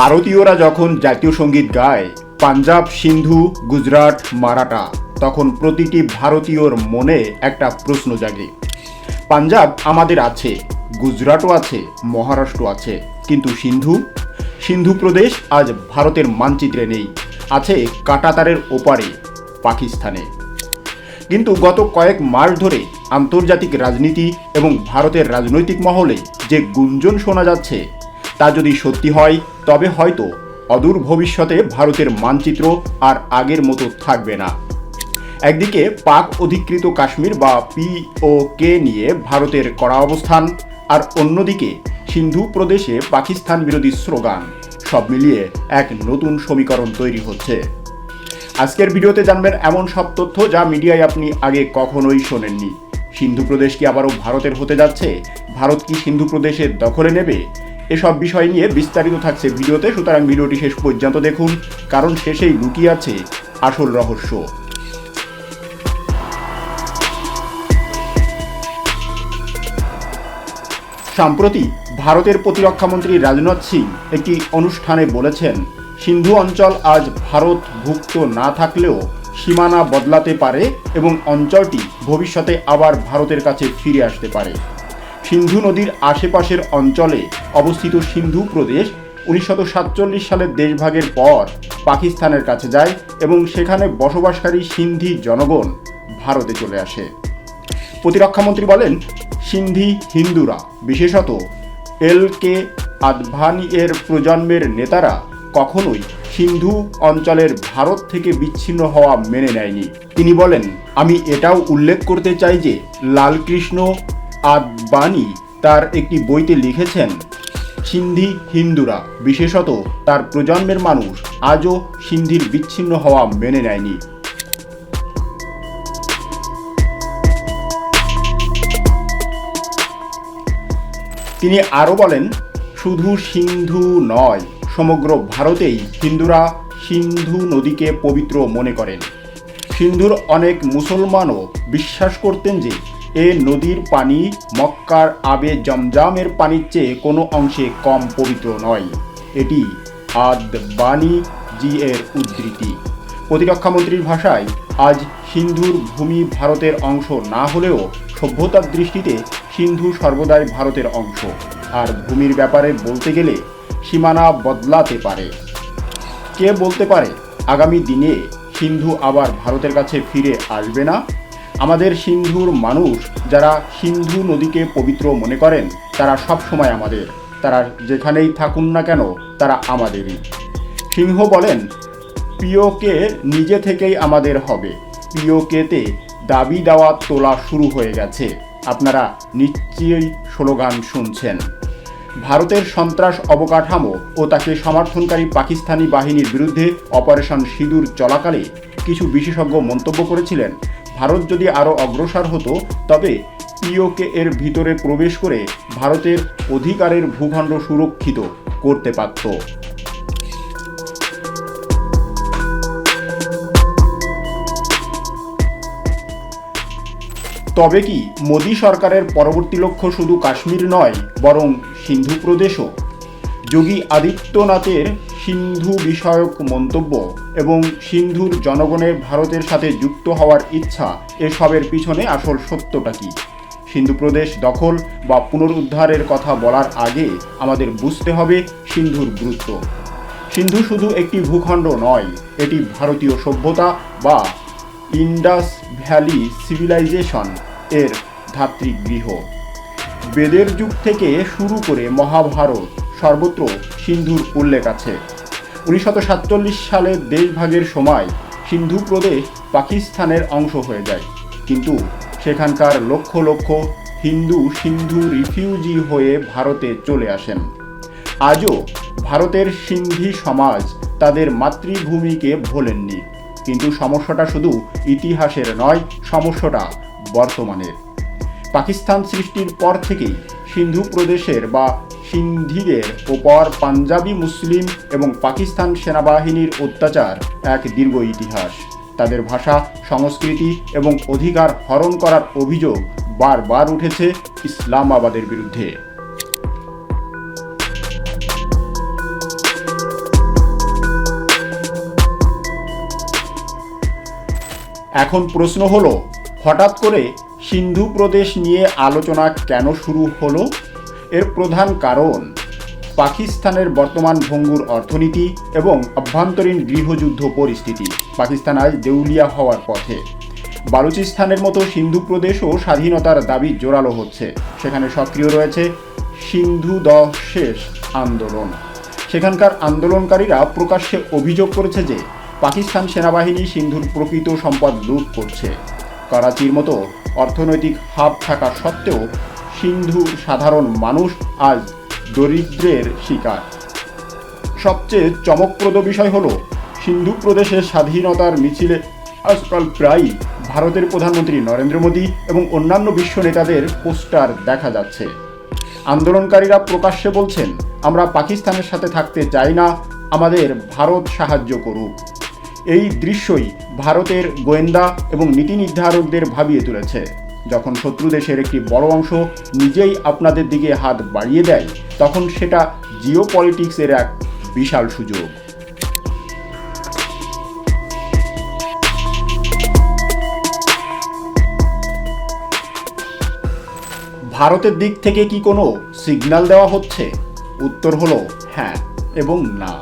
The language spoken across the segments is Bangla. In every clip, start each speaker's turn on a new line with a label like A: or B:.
A: ভারতীয়রা যখন জাতীয় সংগীত গায়, পাঞ্জাব, সিন্ধু, গুজরাট, মারাঠা, তখন প্রতিটি ভারতীয়র মনে একটা প্রশ্ন জাগে। পাঞ্জাব আমাদের আছে, গুজরাটও আছে মহারাষ্ট্র আছে, কিন্তু সিন্ধু? সিন্ধু প্রদেশ আজ ভারতের মানচিত্রে নেই, আছে কাটাতারের ওপারে, পাকিস্তানে। কিন্তু গত কয়েক মাস ধরে আন্তর্জাতিক রাজনীতি এবং ভারতের রাজনৈতিক মহলে যে গুঞ্জন শোনা যাচ্ছে তা যদি সত্যি হয়, তবে হয়তো অদূর ভবিষ্যতে ভারতের মানচিত্র আর আগের মতো থাকবে না। একদিকে পাক অধিকৃত কাশ্মীর বা পিওকে নিয়ে ভারতের কড়া অবস্থান, আর অন্যদিকে সিন্ধু প্রদেশে পাকিস্তান বিরোধী স্লোগান, সব মিলিয়ে এক নতুন সমীকরণ তৈরি হচ্ছে। আজকের ভিডিওতে জানবেন এমন সব তথ্য যা মিডিয়ায় আপনি আগে কখনোই শোনেননি। সিন্ধু প্রদেশ কি আবারও ভারতের হতে যাচ্ছে? ভারত কি সিন্ধু প্রদেশের দখলে নেবে? এসব বিষয় নিয়ে বিস্তারিত থাকছে ভিডিওতে, সুতরাং ভিডিওটি শেষ পর্যন্ত দেখুন, কারণ শেষেই লুকিয়ে আছে আসল রহস্য। সম্প্রতি ভারতের প্রতিরক্ষামন্ত্রী রাজনাথ সিং একটি অনুষ্ঠানে বলেছেন, সিন্ধু অঞ্চল আজ ভারতভুক্ত না থাকলেও সীমানা বদলাতে পারে এবং অঞ্চলটি ভবিষ্যতে আবার ভারতের কাছে ফিরে আসতে পারে। সিন্ধু নদীর আশেপাশের অঞ্চলে অবস্থিত সিন্ধু প্রদেশ উনিশশো সাতচল্লিশ সালের দেশভাগের পর পাকিস্তানের কাছে যায় এবং সেখানে বসবাসকারী সিন্ধি জনগণ ভারতে চলে আসে। প্রতিরক্ষামন্ত্রী বলেন, সিন্ধি হিন্দুরা, বিশেষত এল কে আদভানি এর প্রজন্মের নেতারা কখনোই সিন্ধু অঞ্চলের ভারত থেকে বিচ্ছিন্ন হওয়া মেনে নেয়নি। তিনি বলেন, আমি এটাও উল্লেখ করতে চাই যে, লালকৃষ্ণ আদবানি তার একটি বইতে লিখেছেন, সিন্ধি হিন্দুরা, বিশেষত তার প্রজন্মের মানুষ, আজও সিন্ধির বিচ্ছিন্ন হওয়া মেনে নেয়নি। তিনি আরও বলেন, শুধু সিন্ধু নয়, সমগ্র ভারতেই হিন্দুরা সিন্ধু নদীকে পবিত্র মনে করেন। সিন্ধুর অনেক মুসলমানও বিশ্বাস করতেন যে এ নদীর পানি মক্কার আবে জমজামের পানির চেয়ে কোনো অংশে কম পবিত্র নয়। এটি আদবানি জি এর উদ্ধৃতি। প্রতিরক্ষামন্ত্রীর ভাষায়, আজ সিন্ধুর ভূমি ভারতের অংশ না হলেও সভ্যতার দৃষ্টিতে সিন্ধু সর্বদাই ভারতের অংশ। আর ভূমির ব্যাপারে বলতে গেলে সীমানা বদলাতে পারে। কে বলতে পারে, আগামী দিনে সিন্ধু আবার ভারতের কাছে ফিরে আসবে না? আমাদের সিন্ধুর মানুষ যারা সিন্ধু নদীকে পবিত্র মনে করেন, তারা সব সময় আমাদের। তারা যেখানেই থাকুন না কেন, তারা আমাদেরই। সিংহ বলেন পিওকে নিজে থেকেই আমাদের হবে। পিওকেতে দাবি দেওয়া তোলা শুরু হয়ে গেছে। আপনারা নিশ্চয়ই স্লোগান শুনছেন। ভারতের সন্ত্রাস অবকাঠামো ও তাকে সমর্থনকারী পাকিস্তানি বাহিনীর বিরুদ্ধে অপারেশন সিঁদুর চলাকালে কিছু বিশেষজ্ঞ মন্তব্য করেছিলেন। ভারত যদি আরও অগ্রসর হতো, তবে পিওকে এর ভিতরে প্রবেশ করে ভারতের অধিকারের ভূখণ্ড সুরক্ষিত করতে পারত। তবে কি মোদী সরকারের পরবর্তী লক্ষ্য শুধু কাশ্মীর নয়, বরং সিন্ধু প্রদেশও? যোগী আদিত্যনাথের সিন্ধু বিষয়ক মন্তব্য এবং সিন্ধুর জনগণের ভারতের সাথে যুক্ত হওয়ার ইচ্ছা, এসবের পিছনে আসল সত্যটা কি? সিন্ধু প্রদেশ দখল বা পুনরুদ্ধারের কথা বলার আগে আমাদের বুঝতে হবে সিন্ধুর গুরুত্ব। সিন্ধু শুধু একটি ভূখণ্ড নয়, এটি ভারতীয় সভ্যতা বা ইন্ডাস ভ্যালি সিভিলাইজেশন এর ধাত্রীগৃহ বেদের যুগ থেকে শুরু করে মহাভারত সর্বত্র সিন্ধুর উল্লেখ আছে। উনিশশো সাতচল্লিশ সালে দেশভাগের সময় সিন্ধু প্রদেশ পাকিস্তানের অংশ হয়ে যায়। কিন্তু সেখানকার লক্ষ লক্ষ হিন্দু সিন্ধু রিফিউজি হয়ে ভারতে চলে আসেন। আজও ভারতের সিন্ধি সমাজ তাদের মাতৃভূমিকে ভোলেননি। কিন্তু সমস্যাটা শুধু ইতিহাসের নয়, সমস্যাটা বর্তমানের। পাকিস্তান সৃষ্টির পর থেকেই সিন্ধু প্রদেশের বা সিন্ধিদের ওপর পাঞ্জাবি মুসলিম এবং পাকিস্তান সেনাবাহিনীর অত্যাচার এক দীর্ঘ ইতিহাস। তাদের ভাষা, সংস্কৃতি এবং অধিকার হরণ করার অভিযোগ বারবার উঠেছে ইসলামাবাদের বিরুদ্ধে। এখন প্রশ্ন হলো, হঠাৎ করে সিন্ধু প্রদেশ নিয়ে আলোচনা কেন শুরু হলো? এর প্রধান কারণ, পাকিস্তানের বর্তমান ভঙ্গুর অর্থনীতি এবং অভ্যন্তরীণ গৃহযুদ্ধ পরিস্থিতি। পাকিস্তান আজ দেউলিয়া হওয়ার পথে। বালুচিস্তানের মতো সিন্ধু প্রদেশও স্বাধীনতার দাবি জোরালো হচ্ছে। সেখানে সক্রিয় রয়েছে সিন্ধু দশেষ আন্দোলন। সেখানকার আন্দোলনকারীরা প্রকাশ্যে অভিযোগ করেছে যে, পাকিস্তান সেনাবাহিনী সিন্ধুর প্রকৃত সম্পদ লুট করছে। করাচির মতো অর্থনৈতিক হাব থাকা সত্ত্বেও সিন্ধু সাধারণ মানুষ আজ দরিদ্রের শিকার। সবচেয়ে চমকপ্রদ বিষয় হল, সিন্ধু প্রদেশের স্বাধীনতার মিছিলে আজকাল প্রায়ই ভারতের প্রধানমন্ত্রী নরেন্দ্র মোদী এবং অন্যান্য বিশ্ব নেতাদের পোস্টার দেখা যাচ্ছে। আন্দোলনকারীরা প্রকাশ্যে বলছেন, আমরা পাকিস্তানের সাথে থাকতে চাই না, আমাদের ভারত সাহায্য করুক। এই দৃশ্যই ভারতের গোয়েন্দা এবং নীতি নির্ধারকদের ভাবিয়ে তুলেছে। যখন শত্রু দেশের একটি বড় অংশ নিজেই আপনাদের দিকে হাত বাড়িয়ে দেয়, তখন সেটা জিও পলিটিক্সের এক বিশাল সুযোগ। ভারতের দিক থেকে কি কোনো সিগন্যাল দেওয়া হচ্ছে? উত্তর হলো হ্যাঁ এবং না।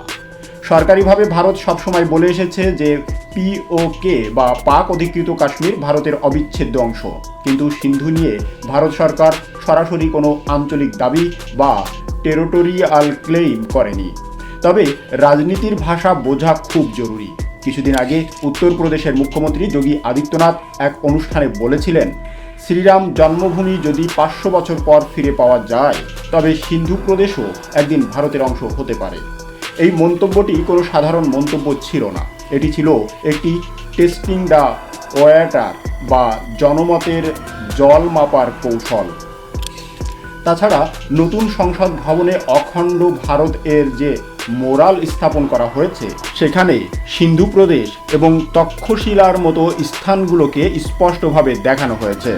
A: সরকারিভাবে ভারত সবসময় বলে এসেছে যে পিওকে বা পাক অধিকৃত কাশ্মীর ভারতের অবিচ্ছেদ্য অংশ। কিন্তু সিন্ধু নিয়ে ভারত সরকার সরাসরি কোনো আঞ্চলিক দাবি বা টেরিটোরিয়াল ক্লেইম করেনি। তবে রাজনীতির ভাষা বোঝা খুব জরুরি। কিছুদিন আগে উত্তরপ্রদেশের মুখ্যমন্ত্রী যোগী আদিত্যনাথ এক অনুষ্ঠানে বলেছিলেন, শ্রীরাম জন্মভূমি যদি পাঁচশো বছর পর ফিরে পাওয়া যায়, তবে সিন্ধু প্রদেশও একদিন ভারতের অংশ হতে পারে। এই মন্তব্যটি কোনো সাধারণ মন্তব্য ছিল না। এটি ছিল একটি টেস্টিং দ্য ওয়াটার বা জনমতের জল মাপার কৌশল। তাছাড়া নতুন সংসদ ভবনে অখণ্ড ভারত এর যে মোরাল স্থাপন করা হয়েছে, সেখানে সিন্ধু প্রদেশ এবং তক্ষশিলার মতো স্থানগুলোকে স্পষ্টভাবে দেখানো হয়েছে।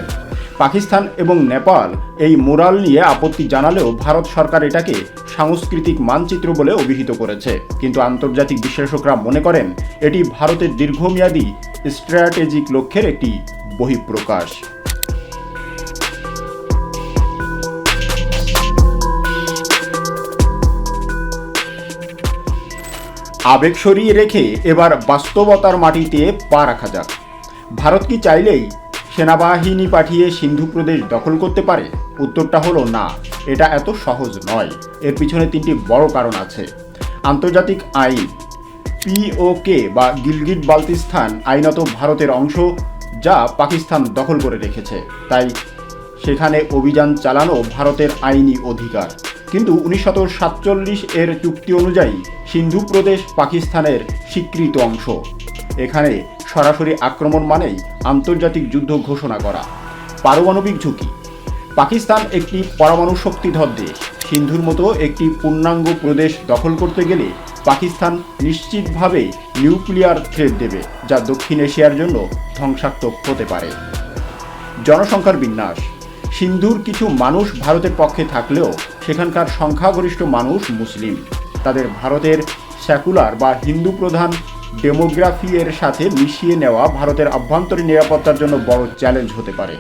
A: পাকিস্তান এবং নেপাল এই মোরাল নিয়ে আপত্তি জানালেও ভারত সরকার এটাকে সাংস্কৃতিক মানচিত্র বলে অভিহিত করেছে। কিন্তু আন্তর্জাতিক বিশ্লেষকরা মনে করেন, এটি ভারতের দীর্ঘমেয়াদী স্ট্র্যাটেজিক লক্ষ্যের একটি বহিঃপ্রকাশ। আবেগ সরিয়ে রেখে এবার বাস্তবতার মাটিতে পা রাখা যাক। ভারত কি চাইলেই সেনাবাহিনী পাঠিয়ে সিন্ধু প্রদেশ দখল করতে পারে? উত্তরটা হলো না। এটা এত সহজ নয়। এর পিছনে তিনটি বড় কারণ আছে। আন্তর্জাতিক আইন পিওকে বা গিলগিট বালতিস্তান আইনত ভারতের অংশ যা পাকিস্তান দখল করে রেখেছে। তাই সেখানে অভিযান চালানো ভারতের আইনি অধিকার। কিন্তু উনিশশো সাতচল্লিশ এর চুক্তি অনুযায়ী সিন্ধু প্রদেশ পাকিস্তানের স্বীকৃত অংশ। এখানে সরাসরি আক্রমণ মানেই আন্তর্জাতিক যুদ্ধ ঘোষণা করা। পারমাণবিক ঝুঁকি। পাকিস্তান একটি পরমাণু শক্তিধর দেশ। সিন্ধুর মতো একটি পূর্ণাঙ্গ প্রদেশ দখল করতে গেলে পাকিস্তান নিশ্চিতভাবে নিউক্লিয়ার থ্রেট দেবে, যা দক্ষিণ এশিয়ার জন্য ধ্বংসাত্মক হতে পারে। জনসংখ্যার বিন্যাস। সিন্ধুর কিছু মানুষ ভারতের পক্ষে থাকলেও সেখানকার সংখ্যাগরিষ্ঠ মানুষ মুসলিম। তাদের ভারতের সেকুলার বা হিন্দু প্রধান ডেমোগ্রাফি এর সাথে মিশিয়ে নেওয়া ভারতের আভ্যন্তরীণ নিরাপত্তার জন্য বড় চ্যালেঞ্জ হতে পারে।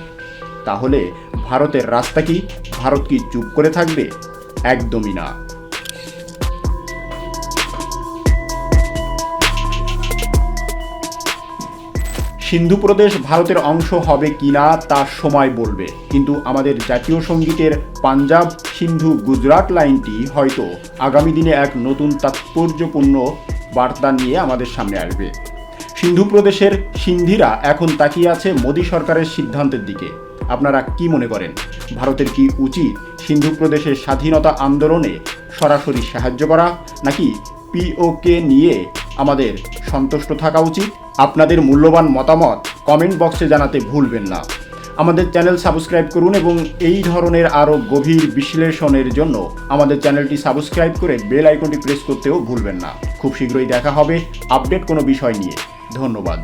A: তাহলে ভারতের রাস্তা কি ভারত কি চুপ করে থাকবে? একদমই না। সিন্ধু প্রদেশ ভারতের অংশ হবে কিনা তা সময় বলবে। কিন্তু আমাদের জাতীয় সঙ্গীতের পাঞ্জাব, সিন্ধু, গুজরাট লাইনটি হয়তো আগামী দিনে এক নতুন তাৎপর্যপূর্ণ বার্তা নিয়ে আমাদের সামনে আসবে। সিন্ধু প্রদেশের সিন্ধিরা এখন তাকিয়ে আছে মোদী সরকারের সিদ্ধান্তের দিকে। আপনারা কি মনে করেন? ভারতের কি উচিত সিন্ধু প্রদেশের স্বাধীনতা আন্দোলনে সরাসরি সাহায্য করা, নাকি পিওকে নিয়ে আমাদের সন্তুষ্ট থাকা উচিত? আপনাদের মূল্যবান মতামত কমেন্ট বক্সে জানাতে ভুলবেন না। আমাদের চ্যানেল সাবস্ক্রাইব করুন এবং এই ধরনের আরও গভীর বিশ্লেষণের জন্য আমাদের চ্যানেলটি সাবস্ক্রাইব করে বেল আইকনটি প্রেস করতেও ভুলবেন না। খুব শীঘ্রই দেখা হবে আপডেট কোনো বিষয় নিয়ে। ধন্যবাদ।